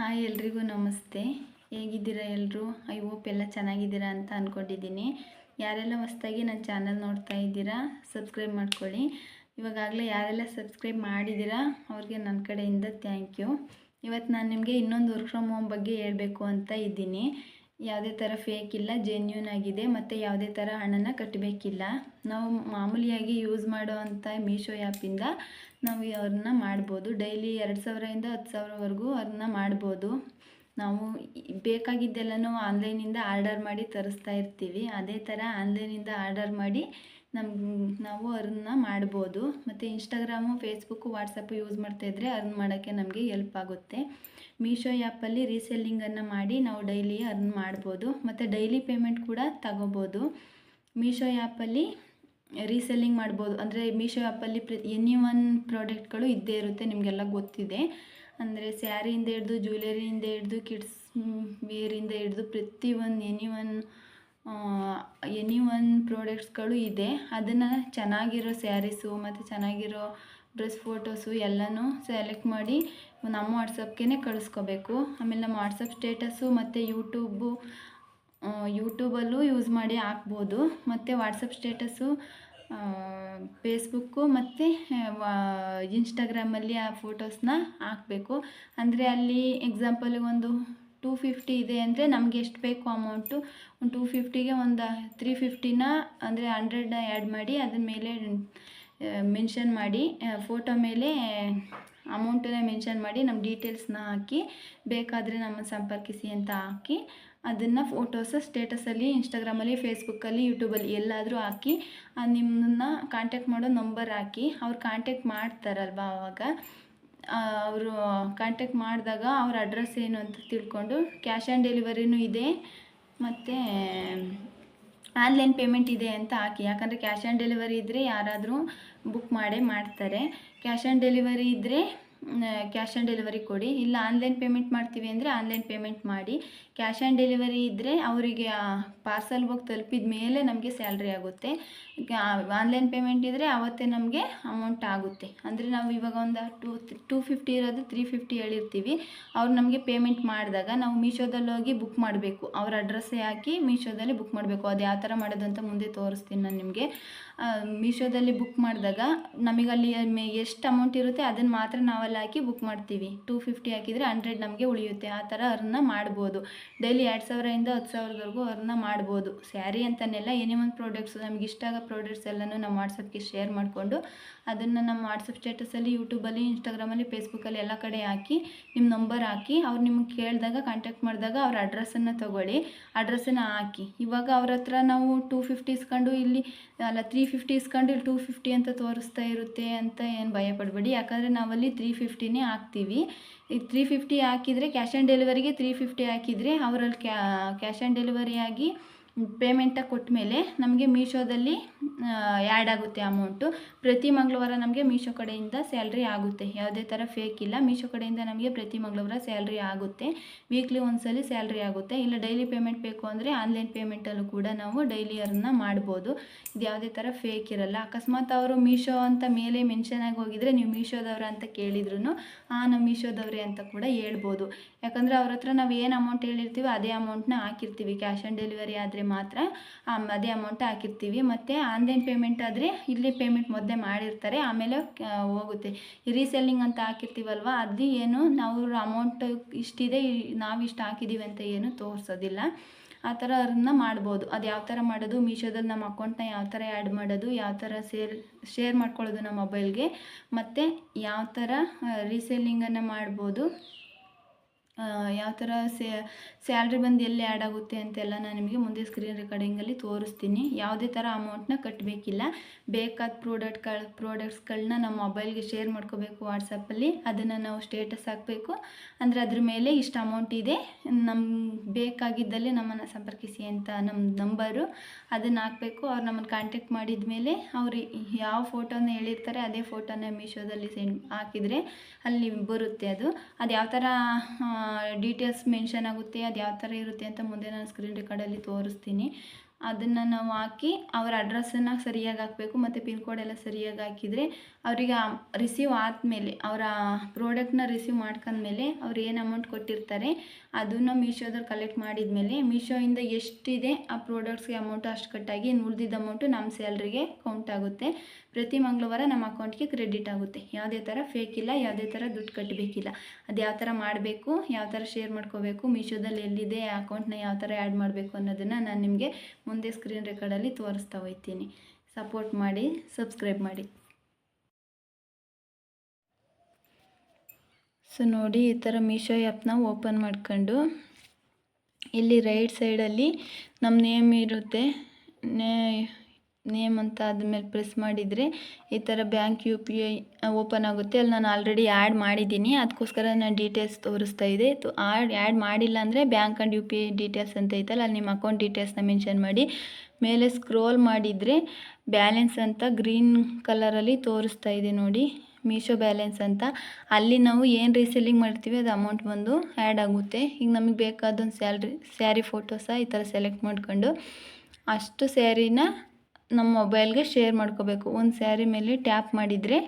Hi ಎಲ್ರಿಗೂ ನಮಸ್ತೆ. ಹೇಗಿದ್ದೀರಾ ಎಲ್ಲರೂ ಐ ಹೋಪ್ ಎಲ್ಲ ಚೆನ್ನಾಗಿದ್ದೀರಾ ಅಂತ ಅಂದ್ಕೊಂಡಿದ್ದೀನಿ ಯಾರೆಲ್ಲ ಹೊಸ್ದಾಗಿ ನನ್ನ ಚಾನಲ್ ನೋಡ್ತಾ ಇದ್ದೀರಾ, ಸಬ್ಸ್ಕ್ರೈಬ್ ಮಾಡ್ಕೊಳ್ಳಿ. ಇವಾಗಾಗಲೇ ಯಾರೆಲ್ಲ ಸಬ್ಸ್ಕ್ರೈಬ್ ಮಾಡಿದ್ದೀರಾ, ಅವ್ರಿಗೆ ನನ್ನ ಕಡೆಯಿಂದ ಥ್ಯಾಂಕ್ ಯು. ಇವತ್ತು ನಾನು ನಿಮಗೆ ಇನ್ನೊಂದು ವರ್ಕ್ ಫ್ರಮ್ ಹೋಮ್ ಬಗ್ಗೆ ಹೇಳಬೇಕು ಅಂತ ಇದ್ದೀನಿ. ಯಾವುದೇ ಥರ ಫೇಕ್ ಇಲ್ಲ ಜೆನ್ಯೂನ್ ಆಗಿದೆ, ಮತ್ತು ಯಾವುದೇ ಥರ ಹಣನ ಕಟ್ಟಬೇಕಿಲ್ಲ ನಾವು ಮಾಮೂಲಿಯಾಗಿ ಯೂಸ್ ಮಾಡೋ ಅಂಥ ಮೀಶೋ ಆ್ಯಪಿಂದ ನಾವು ಅವ್ರನ್ನ ಮಾಡ್ಬೋದು. ಡೈಲಿ ಎರಡು ಸಾವಿರದಿಂದ ಹತ್ತು ಸಾವಿರವರೆಗೂ ಅವ್ರನ್ನ ಮಾಡ್ಬೋದು. ನಾವು ಬೇಕಾಗಿದ್ದೆಲ್ಲನೂ ಆನ್ಲೈನಿಂದ ಆರ್ಡರ್ ಮಾಡಿ ತರಿಸ್ತಾ ಇರ್ತೀವಿ. ಅದೇ ಥರ ಆನ್ಲೈನಿಂದ ಆರ್ಡರ್ ಮಾಡಿ ನಮ್ಗೆ ನಾವು ಅರ್ನ್ ಮಾಡ್ಬೋದು. ಮತ್ತು ಇನ್ಸ್ಟಾಗ್ರಾಮು ಫೇಸ್ಬುಕ್ಕು ವಾಟ್ಸಪ್ಪು ಯೂಸ್ ಮಾಡ್ತಾಯಿದ್ರೆ ಅರ್ನ್ ಮಾಡೋಕ್ಕೆ ನಮಗೆ ಹೆಲ್ಪ್ ಆಗುತ್ತೆ. ಮೀಶೋ ಆ್ಯಪಲ್ಲಿ ರೀಸೆಲ್ಲಿಂಗನ್ನು ಮಾಡಿ ನಾವು ಡೈಲಿ ಅರ್ನ್ ಮಾಡ್ಬೋದು. ಮತ್ತು ಡೈಲಿ ಪೇಮೆಂಟ್ ಕೂಡ ತಗೋಬೋದು. ಮೀಶೋ ಆ್ಯಪಲ್ಲಿ ರೀಸೆಲ್ಲಿಂಗ್ ಮಾಡ್ಬೋದು. ಅಂದರೆ ಮೀಶೋ ಆ್ಯಪಲ್ಲಿ ಪ್ರ, ಎನಿ ಒನ್ ಪ್ರಾಡಕ್ಟ್ಗಳು ಇದ್ದೇ ಇರುತ್ತೆ, ನಿಮಗೆಲ್ಲ ಗೊತ್ತಿದೆ. ಅಂದರೆ ಸ್ಯಾರಿಯಿಂದ ಹಿಡ್ದು, ಜ್ಯುವೆಲರಿಯಿಂದ ಹಿಡ್ದು, ಕಿಡ್ಸ್ ವೇರಿಂದ ಹಿಡ್ದು ಒಂದು ಎನಿ ಒನ್ ಎನಿ ಒನ್ ಪ್ರಾಡಕ್ಟ್ಸ್ಗಳು ಇದೆ. ಅದನ್ನು ಚೆನ್ನಾಗಿರೋ ಸ್ಯಾರೀಸು, ಮತ್ತು ಚೆನ್ನಾಗಿರೋ ಡ್ರೆಸ್ ಫೋಟೋಸು ಎಲ್ಲನೂ ಸೆಲೆಕ್ಟ್ ಮಾಡಿ ನಮ್ಮ ವಾಟ್ಸಪ್ಗೆ ಕಳಿಸ್ಕೋಬೇಕು. ಆಮೇಲೆ ನಮ್ಮ ವಾಟ್ಸಪ್ ಸ್ಟೇಟಸ್ಸು ಮತ್ತು ಯೂಟ್ಯೂಬು ಯೂಟ್ಯೂಬಲ್ಲೂ ಯೂಸ್ ಮಾಡಿ ಹಾಕ್ಬೋದು. ಮತ್ತು ವಾಟ್ಸಪ್ ಸ್ಟೇಟಸ್ಸು ಫೇಸ್ಬುಕ್ಕು ಮತ್ತು ಇನ್ಸ್ಟಾಗ್ರಾಮಲ್ಲಿ ಆ ಫೋಟೋಸ್ನ ಹಾಕಬೇಕು. ಅಂದರೆ ಅಲ್ಲಿ ಎಕ್ಸಾಂಪಲ್ಗೆ ಒಂದು ಟೂ ಫಿಫ್ಟಿ ಇದೆ ಅಂದರೆ ನಮಗೆ ಎಷ್ಟು ಬೇಕು ಅಮೌಂಟು, ಒಂದು ಟೂ ಫಿಫ್ಟಿಗೆ ಒಂದು ತ್ರೀ ಫಿಫ್ಟಿನ ಅಂದರೆ ಹಂಡ್ರೆಡ್ ಆ್ಯಡ್ ಮಾಡಿ ಅದ್ರ ಮೇಲೆ ಮೆನ್ಷನ್ ಮಾಡಿ ಫೋಟೋ ಮೇಲೆ ಅಮೌಂಟನ್ನ ಮೆನ್ಷನ್ ಮಾಡಿ ನಮ್ಮ ಡೀಟೇಲ್ಸ್ನ ಹಾಕಿ, ಬೇಕಾದರೆ ನಮ್ಮನ್ನು ಸಂಪರ್ಕಿಸಿ ಅಂತ ಹಾಕಿ, ಅದನ್ನು ಫೋಟೋಸ್ ಸ್ಟೇಟಸಲ್ಲಿ ಇನ್ಸ್ಟಾಗ್ರಾಮಲ್ಲಿ ಫೇಸ್ಬುಕ್ಕಲ್ಲಿ ಯೂಟ್ಯೂಬಲ್ಲಿ ಎಲ್ಲಾದರೂ ಹಾಕಿ ನಿಮ್ಮನ್ನ ಕಾಂಟ್ಯಾಕ್ಟ್ ಮಾಡೋ ನಂಬರ್ ಹಾಕಿ, ಅವ್ರು ಕಾಂಟ್ಯಾಕ್ಟ್ ಮಾಡ್ತಾರಲ್ವ ಆವಾಗ ಅವರು ಕಾಂಟ್ಯಾಕ್ಟ್ ಮಾಡಿದಾಗ ಅವ್ರ ಅಡ್ರೆಸ್ ಏನು ಅಂತ ತಿಳ್ಕೊಂಡು ಕ್ಯಾಶ್ ಆನ್ ಡೆಲಿವರಿನೂ ಇದೆ, ಮತ್ತು ಆನ್ಲೈನ್ ಪೇಮೆಂಟ್ ಇದೆ ಅಂತ ಹಾಕಿ. ಯಾಕಂದರೆ ಕ್ಯಾಶ್ ಆನ್ ಡೆಲಿವರಿ ಇದ್ದರೆ ಯಾರಾದರೂ ಬುಕ್ ಮಾಡೇ ಮಾಡ್ತಾರೆ. ಕ್ಯಾಶ್ ಆನ್ ಡೆಲಿವರಿ ಇದ್ದರೆ ಕ್ಯಾಶ್ ಆನ್ ಡೆಲಿವರಿ ಕೊಡಿ. ಇಲ್ಲ ಆನ್ಲೈನ್ ಪೇಮೆಂಟ್ ಮಾಡ್ತೀವಿ ಅಂದರೆ ಆನ್ಲೈನ್ ಪೇಮೆಂಟ್ ಮಾಡಿ. ಕ್ಯಾಶ್ ಆನ್ ಡೆಲಿವರಿ ಇದ್ದರೆ ಅವರಿಗೆ ಪಾರ್ಸಲ್ ಹೋಗಿ ತಲುಪಿದ ಮೇಲೆ ನಮಗೆ ಸ್ಯಾಲ್ರಿ ಆಗುತ್ತೆ. ಆನ್ಲೈನ್ ಪೇಮೆಂಟ್ ಇದ್ದರೆ ಅವತ್ತೇ ನಮಗೆ ಅಮೌಂಟ್ ಆಗುತ್ತೆ. ಅಂದರೆ ನಾವು ಇವಾಗ ಒಂದು ಟೂ ಟೂ ಫಿಫ್ಟಿ ಇರೋದು ತ್ರೀ ಫಿಫ್ಟಿ ಹೇಳಿರ್ತೀವಿ. ಅವ್ರು ನಮಗೆ ಪೇಮೆಂಟ್ ಮಾಡಿದಾಗ ನಾವು ಮೀಶೋದಲ್ಲಿ ಹೋಗಿ ಬುಕ್ ಮಾಡಬೇಕು. ಅವ್ರ ಅಡ್ರೆಸ್ಸೇ ಹಾಕಿ ಮೀಶೋದಲ್ಲಿ ಬುಕ್ ಮಾಡಬೇಕು. ಅದು ಯಾವ ಥರ ಮಾಡೋದು ಮುಂದೆ ತೋರಿಸ್ತೀನಿ ನಾನು ನಿಮಗೆ. ಮೀಶೋದಲ್ಲಿ ಬುಕ್ ಮಾಡಿದಾಗ ನಮಗೆ ಅಲ್ಲಿ ಎಷ್ಟು ಅಮೌಂಟ್ ಇರುತ್ತೆ ಅದನ್ನು ಮಾತ್ರ ನಾವಲ್ಲಿ ಹಾಕಿ ಬುಕ್ ಮಾಡ್ತೀವಿ. ಟೂ ಫಿಫ್ಟಿ ಹಾಕಿದರೆ ಹಂಡ್ರೆಡ್ ನಮಗೆ ಉಳಿಯುತ್ತೆ. ಆ ಥರ ಅರ್ನ ಮಾಡ್ಬೋದು. ಡೈಲಿ ಎರಡು ಸಾವಿರದಿಂದ ಹತ್ತು ಸಾವಿರದವರೆಗೂ ಅರ್ನ ಮಾಡ್ಬೋದು. ಸ್ಯಾರಿ ಅಂತನೆಲ್ಲ ಏನೇ ಒಂದು ಪ್ರಾಡಕ್ಟ್ಸ್ ನಮ್ಗೆ ಇಷ್ಟ ಆಗೋ ಪ್ರಾಡಕ್ಟ್ಸ್ ಎಲ್ಲನೂ ನಮ್ಮ ವಾಟ್ಸಪ್ಗೆ ಶೇರ್ ಮಾಡಿಕೊಂಡು ಅದನ್ನು ನಮ್ಮ ವಾಟ್ಸಪ್ ಸ್ಟೇಟಸಲ್ಲಿ ಯೂಟ್ಯೂಬಲ್ಲಿ ಇನ್ಸ್ಟಾಗ್ರಾಮಲ್ಲಿ ಫೇಸ್ಬುಕ್ಕಲ್ಲಿ ಎಲ್ಲ ಕಡೆ ಹಾಕಿ ನಿಮ್ಮ ನಂಬರ್ ಹಾಕಿ ಅವ್ರು ನಿಮ್ಗೆ ಕೇಳಿದಾಗ ಕಾಂಟ್ಯಾಕ್ಟ್ ಮಾಡಿದಾಗ ಅವ್ರ ಅಡ್ರೆಸ್ಸನ್ನು ತೊಗೊಳ್ಳಿ. ಅಡ್ರೆಸ್ಸನ್ನು ಹಾಕಿ. ಇವಾಗ ಅವ್ರ ನಾವು ಟೂ ಫಿಫ್ಟಿ ಇಸ್ಕೊಂಡು ಇಲ್ಲಿ ಅಲ್ಲ ತ್ರೀ ಫಿಫ್ಟಿ ಇಸ್ಕೊಂಡು ಇಲ್ಲಿ ಟೂ ಫಿಫ್ಟಿ ಅಂತ ತೋರಿಸ್ತಾ ಇರುತ್ತೆ ಅಂತ ಏನು ಭಯ ಪಡಬೇಡಿ. ಯಾಕಂದರೆ ನಾವಲ್ಲಿ ತ್ರೀ ಫಿಫ್ಟಿನೇ ಹಾಕ್ತೀವಿ. ಈ ತ್ರೀ ಫಿಫ್ಟಿ ಹಾಕಿದರೆ ಕ್ಯಾಶ್ ಆನ್ ಡೆಲಿವರಿಗೆ ತ್ರೀ ಫಿಫ್ಟಿ ಹಾಕಿದರೆ, ಅವರಲ್ಲಿ ಕ್ಯಾ ಕ್ಯಾಶ್ ಆನ್ ಡೆಲಿವರಿ ಆಗಿ ಪೇಮೆಂಟ ಕೊಟ್ಟ ಮೇಲೆ ನಮಗೆ ಮೀಶೋದಲ್ಲಿ ಆ್ಯಡ್ ಆಗುತ್ತೆ ಅಮೌಂಟು ಪ್ರತಿ ಮಂಗಳವಾರ ನಮಗೆ ಮೀಶೋ ಕಡೆಯಿಂದ ಸ್ಯಾಲ್ರಿ ಆಗುತ್ತೆ. ಯಾವುದೇ ಥರ ಫೇಕ್ ಇಲ್ಲ. ಮೀಶೋ ಕಡೆಯಿಂದ ನಮಗೆ ಪ್ರತಿ ಮಂಗಳವಾರ ಸ್ಯಾಲ್ರಿ ಆಗುತ್ತೆ. ವೀಕ್ಲಿ ಒಂದ್ಸಲಿ ಸ್ಯಾಲ್ರಿ ಆಗುತ್ತೆ. ಇಲ್ಲ ಡೈಲಿ ಪೇಮೆಂಟ್ ಬೇಕು ಅಂದರೆ ಆನ್ಲೈನ್ ಪೇಮೆಂಟಲ್ಲೂ ಕೂಡ ನಾವು ಡೈಲಿ ಅರ್ನ ಮಾಡ್ಬೋದು. ಇದು ಯಾವುದೇ ಥರ ಫೇಕ್ ಇರಲ್ಲ. ಅಕಸ್ಮಾತ್ ಅವರು ಮೀಶೋ ಅಂತ ಮೇಲೆ ಮೆನ್ಷನ್ ಆಗಿ ಹೋಗಿದರೆ ನೀವು ಮೀಶೋದವ್ರ ಅಂತ ಕೇಳಿದ್ರು ಆ ನಮ್ಮ ಮೀಶೋದವ್ರೆ ಅಂತ ಕೂಡ ಹೇಳ್ಬೋದು. ಯಾಕಂದರೆ ಅವ್ರ ಹತ್ರ ನಾವು ಏನು ಅಮೌಂಟ್ ಹೇಳಿರ್ತೀವಿ ಅದೇ ಅಮೌಂಟ್ನ ಹಾಕಿರ್ತೀವಿ. ಕ್ಯಾಶ್ ಆನ್ ಡೆಲಿವರಿ ಆದರೆ ಮಾತ್ರ ಅದೇ ಅಮೌಂಟ್ ಹಾಕಿರ್ತೀವಿ. ಮತ್ತು ಆನ್ಲೈನ್ ಪೇಮೆಂಟ್ ಆದರೆ ಇಲ್ಲಿ ಪೇಮೆಂಟ್ ಮೊದಲೇ ಮಾಡಿರ್ತಾರೆ, ಆಮೇಲೆ ಹೋಗುತ್ತೆ. ರೀಸೆಲ್ಲಿಂಗ್ ಅಂತ ಹಾಕಿರ್ತೀವಲ್ವ ಅದು ಏನು ನಾವು ಅಮೌಂಟ್ ಇಷ್ಟಿದೆ ನಾವು ಇಷ್ಟು ಹಾಕಿದ್ದೀವಿ ಅಂತ ಏನು ತೋರಿಸೋದಿಲ್ಲ. ಆ ಥರ ಅದನ್ನ ಮಾಡ್ಬೋದು. ಅದು ಯಾವ ಥರ ಮಾಡೋದು ಮೀಶೋದಲ್ಲಿ ನಮ್ಮ ಅಕೌಂಟ್ನ ಯಾವ ಥರ ಆ್ಯಡ್ ಮಾಡೋದು, ಯಾವ ಥರ ಸೇರ್ ಶೇರ್ ಮಾಡ್ಕೊಳ್ಳೋದು ನಮ್ಮ ಮೊಬೈಲ್ಗೆ ಮತ್ತು ಯಾವ ಥರ ರೀಸೆಲ್ಲಿಂಗನ್ನು ಮಾಡ್ಬೋದು. ಯಾವ ಥರ ಸ್ಯಾಲ್ರಿ ಬಂದು ಎಲ್ಲಿ ಆ್ಯಡ್ ಆಗುತ್ತೆ ಅಂತೆಲ್ಲ ನಾನು ನಿಮಗೆ ಮುಂದೆ ಸ್ಕ್ರೀನ್ ರೆಕಾರ್ಡಿಂಗಲ್ಲಿ ತೋರಿಸ್ತೀನಿ. ಯಾವುದೇ ಥರ ಅಮೌಂಟ್ನ ಕಟ್ಟಬೇಕಿಲ್ಲ ಬೇಕಾದ ಪ್ರಾಡಕ್ಟ್ಗಳು ಪ್ರಾಡಕ್ಟ್ಸ್ಗಳನ್ನ ನಮ್ಮ ಮೊಬೈಲ್ಗೆ ಶೇರ್ ಮಾಡ್ಕೋಬೇಕು ವಾಟ್ಸಪ್ಪಲ್ಲಿ ಅದನ್ನು ನಾವು ಸ್ಟೇಟಸ್ ಹಾಕಬೇಕು. ಅಂದರೆ ಅದ್ರ ಮೇಲೆ ಇಷ್ಟು ಅಮೌಂಟ್ ಇದೆ. ನಮ್ಗೆ ಬೇಕಾಗಿದ್ದಲ್ಲಿ ನಮ್ಮನ್ನು ಸಂಪರ್ಕಿಸಿ ಅಂತ ನಮ್ಮ ನಂಬರು ಅದನ್ನು ಹಾಕಬೇಕು. ಅವ್ರು ನಮ್ಮನ್ನು ಕಾಂಟ್ಯಾಕ್ಟ್ ಮಾಡಿದ ಮೇಲೆ ಅವ್ರು ಯಾವ ಫೋಟೋನ ಹೇಳಿರ್ತಾರೆ ಅದೇ ಫೋಟೋನ ಮೀಶೋದಲ್ಲಿ ಸೆಂಡ್ ಹಾಕಿದರೆ ಅಲ್ಲಿ ಬರುತ್ತೆ ಅದು. ಅದು ಯಾವ ಥರ ಡೀಟೇಲ್ಸ್ ಮೆನ್ಷನ್ ಆಗುತ್ತೆ ಅದು ಯಾವ ಥರ ಇರುತ್ತೆ ಅಂತ ಮುಂದೆ ನಾನು ಸ್ಕ್ರೀನ್ ರೆಕಾರ್ಡಲ್ಲಿ ತೋರಿಸ್ತೀನಿ. ಅದನ್ನು ನಾವು ಹಾಕಿ ಅವರ ಅಡ್ರೆಸ್ಸನ್ನು ಸರಿಯಾಗಿ ಹಾಕಬೇಕು, ಮತ್ತು ಪಿನ್ ಕೋಡ್ ಎಲ್ಲ ಸರಿಯಾಗಿ ಹಾಕಿದರೆ ಅವರಿಗೆ ರಿಸೀವ್ ಆದಮೇಲೆ, ಅವರ ಪ್ರಾಡಕ್ಟ್ನ ರಿಸೀವ್ ಮಾಡ್ಕೊಂಡ್ಮೇಲೆ ಅವ್ರು ಏನು ಅಮೌಂಟ್ ಕೊಟ್ಟಿರ್ತಾರೆ, ಅದನ್ನು ಮೀಶೋದವ್ರು ಕಲೆಕ್ಟ್ ಮಾಡಿದ್ಮೇಲೆ ಮೀಶೋಯಿಂದ ಎಷ್ಟಿದೆ ಆ ಪ್ರಾಡಕ್ಟ್ಸ್ಗೆ ಅಮೌಂಟ್ ಅಷ್ಟು ಕಟ್ಟಾಗಿ ಉಳಿದಿದ್ದ ಅಮೌಂಟು ನಮ್ಮ ಸ್ಯಾಲ್ರಿಗೆ ಕೌಂಟ್ ಆಗುತ್ತೆ. ಪ್ರತಿ ಮಂಗಳವಾರ ನಮ್ಮ ಅಕೌಂಟ್ಗೆ ಕ್ರೆಡಿಟ್ ಆಗುತ್ತೆ. ಯಾವುದೇ ಥರ ಫೇಕ್ ಇಲ್ಲ, ಯಾವುದೇ ಥರ ದುಡ್ಡು ಕಟ್ಟಬೇಕಿಲ್ಲ ಅದು ಯಾವ ಥರ ಮಾಡಬೇಕು, ಯಾವ ಥರ ಶೇರ್ ಮಾಡ್ಕೋಬೇಕು ಮೀಶೋದಲ್ಲಿ ಎಲ್ಲಿದೆ ಅಕೌಂಟ್ನ ಯಾವ ಥರ ಆ್ಯಡ್ ಮಾಡಬೇಕು ಅನ್ನೋದನ್ನು ನಾನು ನಿಮಗೆ ಮುಂದೆ ಸ್ಕ್ರೀನ್ ರೆಕಾರ್ಡಲ್ಲಿ ತೋರಿಸ್ತಾ ಹೋಗ್ತೀನಿ. ಸಪೋರ್ಟ್ ಮಾಡಿ ಸಬ್ಸ್ಕ್ರೈಬ್ ಮಾಡಿ. ಸೊ ನೋಡಿ ಈ ಥರ ಮೀಶೋ ಆ್ಯಪ್ನ ಓಪನ್ ಮಾಡ್ಕೊಂಡು, ಇಲ್ಲಿ ರೈಟ್ ಸೈಡಲ್ಲಿ ನಮ್ಮ ನೇಮ್ ಇರುತ್ತೆ. ನೇ ನೇಮ್ ಅಂತ ಆದಮೇಲೆ ಪ್ರೆಸ್ ಮಾಡಿದರೆ ಈ ಥರ bank U P I open ಆಗುತ್ತೆ. ಅಲ್ಲಿ ನಾನು ಆಲ್ರೆಡಿ ಆ್ಯಡ್ ಮಾಡಿದ್ದೀನಿ. ಅದಕ್ಕೋಸ್ಕರ ನಾನು ಡೀಟೇಲ್ಸ್ ತೋರಿಸ್ತಾ ಇದೆ. ಆ್ಯಡ್ ಆ್ಯಡ್ ಮಾಡಿಲ್ಲ ಅಂದರೆ bank and U P I details ಅಂತ ಐತಲ್ಲ ಅಲ್ಲಿ ನಿಮ್ಮ ಅಕೌಂಟ್ ಡೀಟೇಲ್ಸ್ನ ಮೆನ್ಷನ್ ಮಾಡಿ. ಮೇಲೆ ಸ್ಕ್ರೋಲ್ ಮಾಡಿದರೆ ಬ್ಯಾಲೆನ್ಸ್ ಅಂತ ಗ್ರೀನ್ ಕಲರಲ್ಲಿ ತೋರಿಸ್ತಾ ಇದೆ ನೋಡಿ. ಮೀಶೋ ಬ್ಯಾಲೆನ್ಸ್ ಅಂತ. ಅಲ್ಲಿ ನಾವು ಏನು ರೀಸೆಲ್ಲಿಂಗ್ ಮಾಡ್ತೀವಿ ಅದು ಅಮೌಂಟ್ ಬಂದು ಆ್ಯಡ್ ಆಗುತ್ತೆ. ಈಗ ನಮಗೆ ಬೇಕಾದೊಂದು ಸ್ಯಾಲ್ರಿ ಸ್ಯಾರಿ ಫೋಟೋಸ ಈ ಥರ ಸೆಲೆಕ್ಟ್ ಮಾಡ್ಕೊಂಡು ಅಷ್ಟು ಸ್ಯಾರಿನ ನಮ್ಮ ಮೊಬೈಲ್ಗೆ ಶೇರ್ ಮಾಡ್ಕೋಬೇಕು. ಒಂದು ಸ್ಯಾರಿ ಮೇಲೆ ಟ್ಯಾಪ್ ಮಾಡಿದರೆ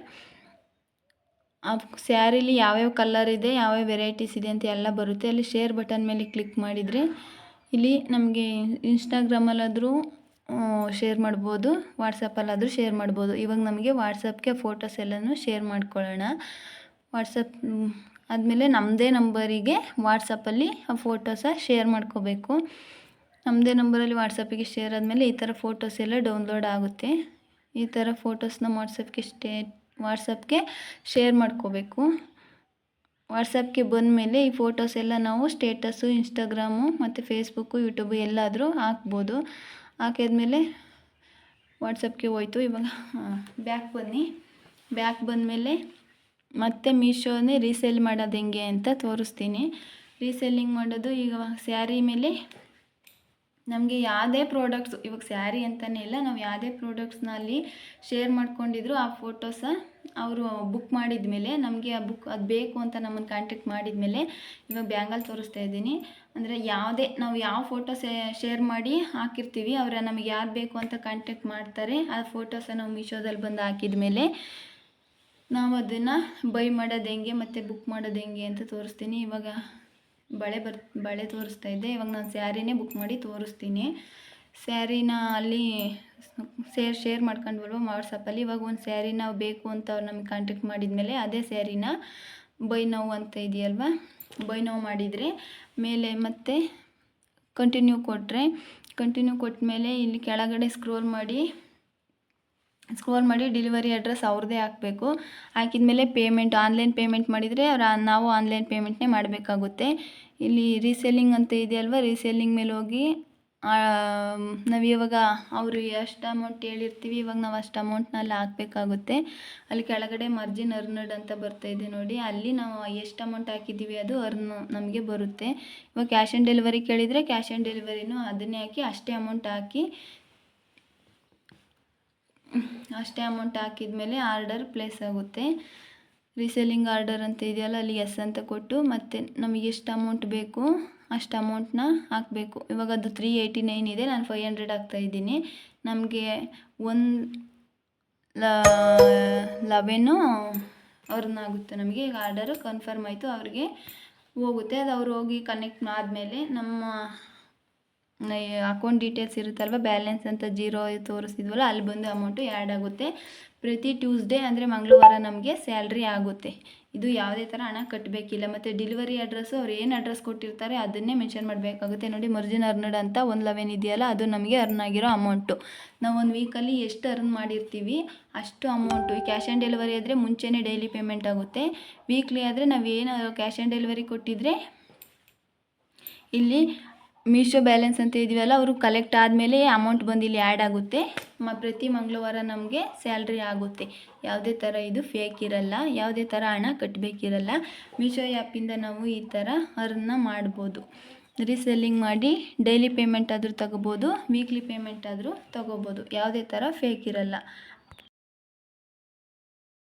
ಆ ಸ್ಯಾರಿಲಿ ಯಾವ್ಯಾವ ಕಲರ್ ಇದೆ, ಯಾವ್ಯಾವ ವೆರೈಟೀಸ್ ಇದೆ ಅಂತ ಎಲ್ಲ ಬರುತ್ತೆ. ಅಲ್ಲಿ ಶೇರ್ ಬಟನ್ ಮೇಲೆ ಕ್ಲಿಕ್ ಮಾಡಿದರೆ ಇಲ್ಲಿ ನಮಗೆ ಇನ್ಸ್ಟಾಗ್ರಾಮಲ್ಲಾದರೂ ಶೇರ್ ಮಾಡ್ಬೋದು, ವಾಟ್ಸಪ್ಪಲ್ಲಾದರೂ ಶೇರ್ ಮಾಡ್ಬೋದು. ಇವಾಗ ನಮಗೆ ವಾಟ್ಸಪ್ಗೆ ಫೋಟೋಸ್ ಎಲ್ಲನೂ ಶೇರ್ ಮಾಡ್ಕೊಳ್ಳೋಣ. ವಾಟ್ಸಪ್, ಆದಮೇಲೆ ನಮ್ಮದೇ ನಂಬರಿಗೆ ವಾಟ್ಸಪ್ಪಲ್ಲಿ ಆ ಫೋಟೋಸ ಶೇರ್ ಮಾಡ್ಕೋಬೇಕು. ನಮ್ಮದೇ ನಂಬರಲ್ಲಿ ವಾಟ್ಸಪ್ಪಿಗೆ ಶೇರ್ ಆದಮೇಲೆ ಈ ಥರ ಫೋಟೋಸ್ ಎಲ್ಲ ಡೌನ್ಲೋಡ್ ಆಗುತ್ತೆ. ಈ ಥರ ಫೋಟೋಸ್ನ ವಾಟ್ಸಪ್ಗೆ ಸ್ಟೇ ವಾಟ್ಸಪ್ಗೆ ಶೇರ್ ಮಾಡ್ಕೋಬೇಕು. ವಾಟ್ಸಪ್ಗೆ ಬಂದಮೇಲೆ ಈ ಫೋಟೋಸ್ ಎಲ್ಲ ನಾವು ಸ್ಟೇಟಸ್ಸು, ಇನ್ಸ್ಟಾಗ್ರಾಮು ಮತ್ತು ಫೇಸ್ಬುಕ್ಕು, ಯೂಟ್ಯೂಬು ಎಲ್ಲಾದರೂ ಹಾಕ್ಬೋದು. ಹಾಕಿದ್ಮೇಲೆ ವಾಟ್ಸಪ್ಗೆ ಹೋಯ್ತು. ಇವಾಗ ಬ್ಯಾಕ್ ಬನ್ನಿ. ಬ್ಯಾಕ್ ಬಂದಮೇಲೆ ಮತ್ತೆ ಮೀಶೋನೇ ರೀಸೇಲ್ ಮಾಡೋದು ಹೆಂಗೆ ಅಂತ ತೋರಿಸ್ತೀನಿ. ರೀಸೇಲಿಂಗ್ ಮಾಡೋದು ಈಗ ಸ್ಯಾರಿ ಮೇಲೆ ನಮಗೆ ಯಾವುದೇ ಪ್ರಾಡಕ್ಟ್ಸ್ ಇವಾಗ ಸ್ಯಾರಿ ಅಂತಲೇ ಇಲ್ಲ, ನಾವು ಯಾವುದೇ ಪ್ರಾಡಕ್ಟ್ಸ್ನ ಅಲ್ಲಿ ಶೇರ್ ಮಾಡ್ಕೊಂಡಿದ್ರು, ಆ ಫೋಟೋಸ ಅವರು ಬುಕ್ ಮಾಡಿದ ಮೇಲೆ ನಮಗೆ ಆ ಬುಕ್ ಅದು ಬೇಕು ಅಂತ ನಮ್ಮನ್ನು ಕಾಂಟ್ಯಾಕ್ಟ್ ಮಾಡಿದ ಮೇಲೆ ಇವಾಗ ಬ್ಯಾಂಗಲ್ ತೋರಿಸ್ತಾ ಇದ್ದೀನಿ. ಅಂದರೆ ಯಾವುದೇ, ನಾವು ಯಾವ ಫೋಟೋ ಶೇರ್ ಮಾಡಿ ಹಾಕಿರ್ತೀವಿ, ಅವರ ನಮಗೆ ಯಾರು ಬೇಕು ಅಂತ ಕಾಂಟ್ಯಾಕ್ಟ್ ಮಾಡ್ತಾರೆ, ಆ ಫೋಟೋಸ ನಾವು ಮೀಶೋದಲ್ಲಿ ಬಂದು ಹಾಕಿದ ಮೇಲೆ ನಾವು ಅದನ್ನು ಬೈ ಮಾಡೋದು ಹೆಂಗೆ, ಮತ್ತು ಬುಕ್ ಮಾಡೋದು ಹೆಂಗೆ ಅಂತ ತೋರಿಸ್ತೀನಿ. ಇವಾಗ ಬಳೆ ಬರ್, ಬಳೆ ತೋರಿಸ್ತಾ ಇದ್ದೆ. ಇವಾಗ ನಾನು ಸ್ಯಾರಿನೇ ಬುಕ್ ಮಾಡಿ ತೋರಿಸ್ತೀನಿ. ಸ್ಯಾರಿನ ಅಲ್ಲಿ ಸೇರ್ ಶೇರ್ ಮಾಡ್ಕೊಂಡ್ವಲ್ವ ವಾಟ್ಸಪ್ಪಲ್ಲಿ ಇವಾಗ ಒಂದು ಸ್ಯಾರಿ ನಾವು ಬೇಕು ಅಂತ ಅವ್ರು ನಮಗೆ ಕಾಂಟ್ಯಾಕ್ಟ್ ಮಾಡಿದ್ಮೇಲೆ ಅದೇ ಸ್ಯಾರಿನ ಬೈ ನೋವು ಅಂತ ಇದೆಯಲ್ವ? ಬೈ ನೋವು ಮಾಡಿದರೆ ಮೇಲೆ ಮತ್ತೆ ಕಂಟಿನ್ಯೂ ಕೊಟ್ಟರೆ ಕಂಟಿನ್ಯೂ ಕೊಟ್ಟ ಮೇಲೆ ಇಲ್ಲಿ ಕೆಳಗಡೆ ಸ್ಕ್ರೋಲ್ ಮಾಡಿ ಸ್ಕ್ರೋಲ್ ಮಾಡಿ ಡೆಲಿವರಿ ಅಡ್ರೆಸ್ ಅವ್ರದ್ದೇ ಹಾಕಬೇಕು. ಹಾಕಿದ್ಮೇಲೆ ಪೇಮೆಂಟ್ ಆನ್ಲೈನ್ ಪೇಮೆಂಟ್ ಮಾಡಿದರೆ ಅವ್ರು ನಾವು ಆನ್ಲೈನ್ ಪೇಮೆಂಟ್ನೇ ಮಾಡಬೇಕಾಗುತ್ತೆ. ಇಲ್ಲಿ ರೀಸೇಲಿಂಗ್ ಅಂತ ಇದೆಯಲ್ವ ರೀಸೇಲಿಂಗ್ ಮೇಲೆ ಹೋಗಿ ನಾವು ಇವಾಗ ಅವರು ಎಷ್ಟು ಅಮೌಂಟ್ ಹೇಳಿರ್ತೀವಿ, ಇವಾಗ ನಾವು ಅಷ್ಟು ಅಮೌಂಟ್ನಲ್ಲಿ ಹಾಕಬೇಕಾಗುತ್ತೆ. ಅಲ್ಲಿ ಕೆಳಗಡೆ ಮರ್ಜಿನ್ ಅರ್ನಡ್ ಅಂತ ಬರ್ತಾ ಇದೆ ನೋಡಿ. ಅಲ್ಲಿ ನಾವು ಎಷ್ಟು ಅಮೌಂಟ್ ಹಾಕಿದ್ದೀವಿ ಅದು ಅರ್ನ್ ನಮಗೆ ಬರುತ್ತೆ. ಇವಾಗ ಕ್ಯಾಶ್ ಆನ್ ಡೆಲಿವರಿ ಕೇಳಿದರೆ ಕ್ಯಾಶ್ ಆನ್ ಡೆಲಿವರಿನೂ ಅದನ್ನೇ ಹಾಕಿ ಅಷ್ಟೇ ಅಮೌಂಟ್ ಹಾಕಿ ಅಷ್ಟೇ ಅಮೌಂಟ್ ಹಾಕಿದ ಮೇಲೆ ಆರ್ಡರ್ ಪ್ಲೇಸ್ ಆಗುತ್ತೆ. ರೀಸೇಲಿಂಗ್ ಆರ್ಡರ್ ಅಂತ ಇದೆಯಲ್ಲ, ಅಲ್ಲಿ ಎಸ್ ಅಂತ ಕೊಟ್ಟು ಮತ್ತು ನಮಗೆ ಎಷ್ಟು ಅಮೌಂಟ್ ಬೇಕು, ಅಷ್ಟು ಅಮೌಂಟ್ನ ಹಾಕಬೇಕು. ಇವಾಗ ಅದು ತ್ರೀ ಏಯ್ಟಿ ನೈನ್ ಇದೆ, ನಾನು ಫೈವ್ ಹಂಡ್ರೆಡ್ ಹಾಕ್ತಾಯಿದ್ದೀನಿ ನಮಗೆ ಒಂದು ಲವೆನು ಅವ್ರನ್ನ ಆಗುತ್ತೆ ನಮಗೆ. ಈಗ ಆರ್ಡರು ಕನ್ಫರ್ಮ್ ಆಯಿತು, ಅವ್ರಿಗೆ ಹೋಗುತ್ತೆ. ಅದು ಅವ್ರು ಹೋಗಿ ಕನೆಕ್ಟ್ ಆದಮೇಲೆ ನಮ್ಮ ಅಕೌಂಟ್ ಡೀಟೇಲ್ಸ್ ಇರುತ್ತಲ್ವ? ಬ್ಯಾಲೆನ್ಸ್ ಅಂತ ಜೀರೋ ತೋರಿಸಿದ್ವಲ್ಲ ಅಲ್ಲಿ ಬಂದು ಅಮೌಂಟು ಆ್ಯಡ್ ಆಗುತ್ತೆ. ಪ್ರತಿ ಟ್ಯೂಸ್ಡೇ ಅಂದರೆ ಮಂಗಳವಾರ ನಮಗೆ ಸ್ಯಾಲ್ರಿ ಆಗುತ್ತೆ. ಇದು ಯಾವುದೇ ಥರ ಹಣ ಕಟ್ಟಬೇಕಿಲ್ಲ ಮತ್ತು ಡೆಲಿವರಿ ಅಡ್ರೆಸ್ಸು ಅವ್ರು ಏನು ಅಡ್ರೆಸ್ ಕೊಟ್ಟಿರ್ತಾರೆ ಅದನ್ನೇ ಮೆನ್ಷನ್ ಮಾಡಬೇಕಾಗುತ್ತೆ. ನೋಡಿ ಮರ್ಜಿನ್ ಅರ್ನಡ್ ಅಂತ ಒಂದು ಲೆವೆನ್ ಇದೆಯಲ್ಲ, ಅದು ನಮಗೆ ಅರ್ನ್ ಆಗಿರೋ ಅಮೌಂಟು ನಾವು ಒಂದು ವೀಕಲ್ಲಿ ಎಷ್ಟು ಅರ್ನ್ ಮಾಡಿರ್ತೀವಿ, ಅಷ್ಟು ಅಮೌಂಟು ಕ್ಯಾಶ್ ಆನ್ ಡೆಲಿವರಿ ಆದರೆ ಮುಂಚೆನೇ ಡೈಲಿ ಪೇಮೆಂಟ್ ಆಗುತ್ತೆ. ವೀಕ್ಲಿ ಆದರೆ ನಾವು ಏನು ಕ್ಯಾಶ್ ಆನ್ ಡೆಲಿವರಿ ಕೊಟ್ಟಿದ್ರೆ, ಇಲ್ಲಿ ಮೀಶೋ ಬ್ಯಾಲೆನ್ಸ್ ಅಂತ ಇದೆಯಲ್ಲ ಅವರು ಕಲೆಕ್ಟ್ ಆದಮೇಲೆ ಅಮೌಂಟ್ ಬಂದು ಇಲ್ಲಿ ಆ್ಯಡ್ ಆಗುತ್ತೆ. ಮ, ಪ್ರತಿ ಮಂಗಳವಾರ ನಮಗೆ ಸ್ಯಾಲ್ರಿ ಆಗುತ್ತೆ. ಯಾವುದೇ ಥರ ಇದು ಫೇಕ್ ಇರಲ್ಲ, ಯಾವುದೇ ಥರ ಹಣ ಕಟ್ಟಬೇಕಿರಲ್ಲ ಮೀಶೋ ಆ್ಯಪಿಂದ ನಾವು ಈ ಥರ ಅರ್ನ ಮಾಡ್ಬೋದು. ರೀಸೆಲ್ಲಿಂಗ್ ಮಾಡಿ ಡೈಲಿ ಪೇಮೆಂಟ್ ಆದರೂ ತಗೋಬೋದು ವೀಕ್ಲಿ ಪೇಮೆಂಟ್ ಆದರೂ ತಗೋಬೋದು. ಯಾವುದೇ ಥರ ಫೇಕ್ ಇರಲ್ಲ.